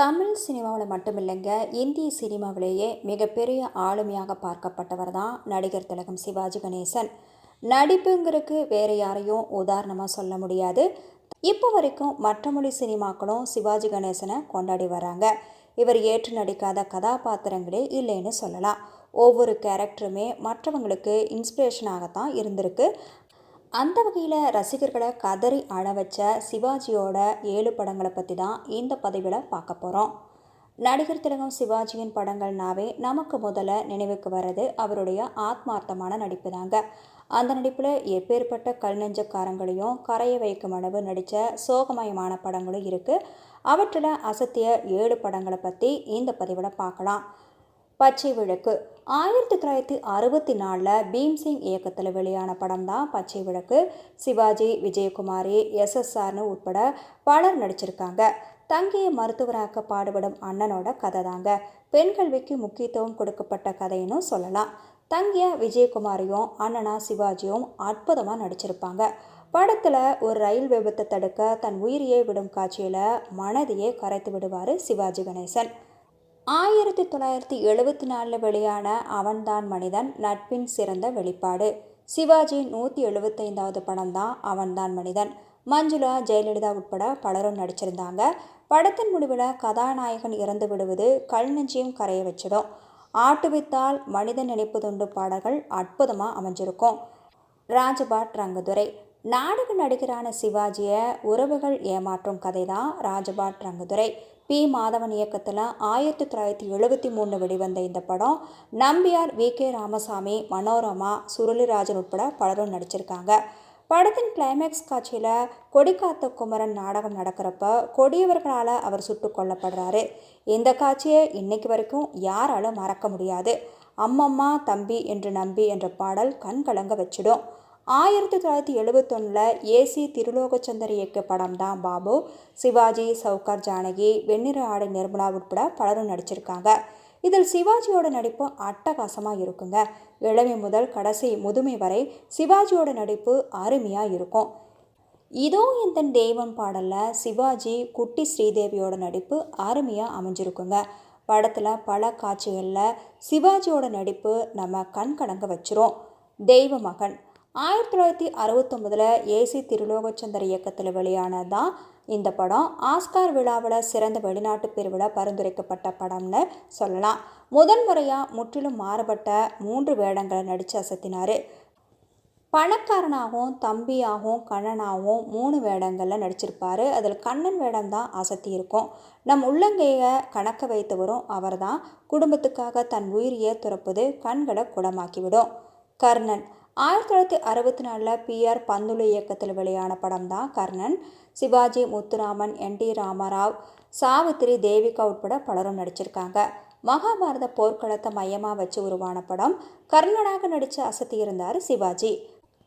தமிழ் சினிமாவில் மட்டுமில்லைங்க இந்திய சினிமாவிலேயே மிகப்பெரிய ஆளுமையாக பார்க்கப்பட்டவர் தான் நடிகர் திலகம் சிவாஜி கணேசன். நடிப்புங்கிறதுக்கு வேறு யாரையும் உதாரணமாக சொல்ல முடியாது. இப்போ வரைக்கும் மற்ற மொழி சினிமாக்களும் சிவாஜி கணேசனை கொண்டாடி வராங்க. இவர் ஏற்று நடிக்காத கதாபாத்திரங்களே இல்லைன்னு சொல்லலாம். ஒவ்வொரு கேரக்டருமே மற்றவங்களுக்கு இன்ஸ்பிரேஷனாகத்தான் இருந்திருக்கு. அந்த வகையில் ரசிகர்களை கதறி அழ வச்ச சிவாஜியோட ஏழு படங்களை பற்றி தான் இந்த பதிவில் பார்க்க போகிறோம் நடிகர் திலகம் சிவாஜியின் படங்கள்னாவே நமக்கு முதல்ல நினைவுக்கு வர்றது அவருடைய ஆத்மார்த்தமான நடிப்பு தாங்க. அந்த நடிப்பில் எப்பேற்பட்ட கல் நெஞ்சக்காரங்களையும் கரைய வைக்கும் அளவு நடித்த சோகமயமான படங்களும் இருக்குது அவற்றில் அசத்திய ஏழு படங்களை பற்றி இந்த பதிவில் பார்க்கலாம். பச்சை விளக்கு ஆயிரத்தி தொள்ளாயிரத்தி அறுபத்தி நாலில் பீம்சிங் இயக்கத்தில் வெளியான படம் தான் பச்சை விளக்கு சிவாஜி விஜயகுமாரி எஸ்எஸ்ஆர்னு உட்பட பலர் நடிச்சிருக்காங்க. தங்கிய மருத்துவராக்க பாடுபடும் அண்ணனோட கதை தாங்க பெண் கல்விக்கு முக்கியத்துவம் கொடுக்கப்பட்ட கதைன்னு சொல்லலாம். தங்கிய விஜயகுமாரியும் அண்ணனா சிவாஜியும் அற்புதமாக நடிச்சிருப்பாங்க. படத்தில் ஒரு ரயில் விபத்தை தடுக்க தன் உயிரியை விடும் காட்சியில் மனதையே கரைத்து விடுவார் சிவாஜி கணேசன். ஆயிரத்தி தொள்ளாயிரத்தி எழுபத்தி நாலில் வெளியான அவன்தான் மனிதன் நட்பின் சிறந்த வெளிப்பாடு. சிவாஜி நூற்றி எழுபத்தைந்தாவது படம் தான் அவன்தான் மனிதன். மஞ்சுளா ஜெயலலிதா உட்பட பலரும் நடிச்சிருந்தாங்க. படத்தின் முடிவில் கதாநாயகன் இறந்து விடுவது கல் நெஞ்சியும் கரைய வச்சிடும் ஆட்டுவித்தால் மனிதன் நினைப்பதுண்டு பாடல்கள் அற்புதமாக அமைஞ்சிருக்கும். ராஜபாட் ரங்கதுரை. நாடக நடிகரான சிவாஜியை உறவுகள் ஏமாற்றும் கதை தான் ராஜபாட் ரங்கதுரை. பி மாதவன் இயக்கத்தில் ஆயிரத்தி தொள்ளாயிரத்தி எழுபத்தி மூணு வெளிவந்த இந்த படம் நம்பியார் வி. கே. ராமசாமி மனோரமா சுருளிராஜன் உட்பட பலரும் நடிச்சிருக்காங்க. படத்தின் கிளைமேக்ஸ் காட்சியில் கொடிக்காத்த குமரன் நாடகம் நடக்கிறப்ப கொடியவர்களால் அவர் சுட்டு கொல்லப்படுறாரு. இந்த காட்சியை இன்னைக்கு வரைக்கும் யாராலும் மறக்க முடியாது. அம்மம்மா தம்பி என்று நம்பி என்ற பாடல் கண் கலங்க வச்சிடும். ஆயிரத்தி தொள்ளாயிரத்தி எழுபத்தொன்னில் ஏசி திருலோகச்சந்தர் இயக்க படம் தான் பாபு. சிவாஜி சவுகார் ஜானகி வெண்ணிற ஆடை நிர்மலா உட்பட பலரும் நடிச்சிருக்காங்க. இதில் சிவாஜியோட நடிப்பு அட்டகாசமாக இருக்குங்க. இளமை முதல் கடைசி முதுமை வரை சிவாஜியோட நடிப்பு அருமையாக இருக்கும். இதோ இந்த தெய்வம் பாடலில் சிவாஜி குட்டி ஸ்ரீதேவியோட நடிப்பு அருமையாக அமைஞ்சிருக்குங்க. படத்தில் பல காட்சிகளில் சிவாஜியோட நடிப்பு நம்ம கண் கடங்க வச்சிரும். தெய்வ மகன். ஆயிரத்தி தொள்ளாயிரத்தி அறுபத்தொம்பதில் ஏசி திருலோகச்சந்தர் இயக்கத்தில் வெளியானது தான் இந்த படம்? ஆஸ்கார் விழாவில் சிறந்த வெளிநாட்டு பிரிவில் பரிந்துரைக்கப்பட்ட படம்னு சொல்லலாம். முதன் முறையாக முற்றிலும் மாறுபட்ட மூன்று வேடங்களை நடித்து அசத்தினார். பணக்காரனாகவும் தம்பியாகவும் கண்ணனாகவும் மூணு வேடங்களில் நடிச்சிருப்பார். அதில் கண்ணன் வேடம் தான் அசத்தி இருக்கும் நம் உள்ளங்கையை கணக்க வைத்தவரும் அவர் தான் குடும்பத்துக்காக தன் உயிரியை துறப்பது கண்களை குடமாக்கிவிடும். கர்ணன் ஆயிரத்தி தொள்ளாயிரத்தி அறுபத்தி நாலில் பிஆர் பந்துலு இயக்கத்தில் வெளியான படம் தான் கர்ணன். சிவாஜி முத்துராமன் என் டி ராமராவ் சாவித்திரி தேவிகா உட்பட பலரும் நடிச்சிருக்காங்க. மகாபாரத போர்க்களத்தை மையமாக வச்சு உருவான படம் கர்ணனாக நடித்து அசத்தியிருந்தார் சிவாஜி.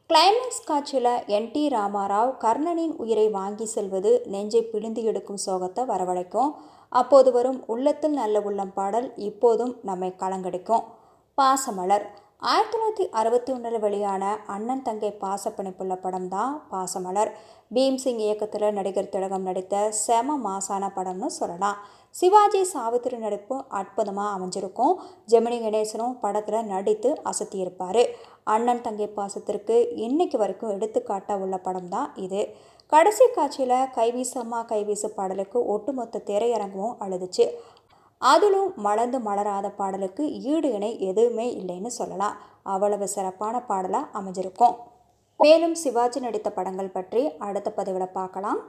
கிளைமேக்ஸ் காட்சியில் என் டி ராமாராவ் கர்ணனின் உயிரை வாங்கி செல்வது நெஞ்சை பிழிந்து எடுக்கும் சோகத்தை வரவழைக்கும். அப்போது வரும் உள்ளத்தில் நல்ல உள்ளம் பாடல் இப்போதும் நம்மை கலங்கடிக்கும். பாசமலர். ஆயிரத்தி தொள்ளாயிரத்தி அறுபத்தி ஒன்றில் வெளியான அண்ணன் தங்கை பாசப்பிணைப்புள்ள படம் தான் பாசமலர். பீம்சிங் இயக்கத்தில் நடிகர் திலகம் நடித்த செம மாசான படம்னு சொல்லலாம். சிவாஜி சாவித்திரி நடிப்பு அற்புதமாக அமைஞ்சிருக்கும். ஜெமினி கணேசனும் படத்தில் நடித்து அசத்தியிருப்பார். அண்ணன் தங்கை பாசத்திற்கு இன்னைக்கு வரைக்கும் எடுத்துக்காட்ட உள்ள படம் தான் இது. கடைசி காட்சியில் கைவீசம்மா கைவீசு பாடலுக்கு ஒட்டுமொத்த திரையரங்கமும் அழுதுச்சு. அதிலும் மலர்ந்து மலராத பாடலுக்கு ஈடு இணை எதுவுமே இல்லைன்னு சொல்லலாம். அவ்வளவு சிறப்பான பாடலாக அமைஞ்சிருக்கும். மேலும் சிவாஜி நடித்த படங்கள் பற்றி அடுத்த பதிவில் பார்க்கலாம்.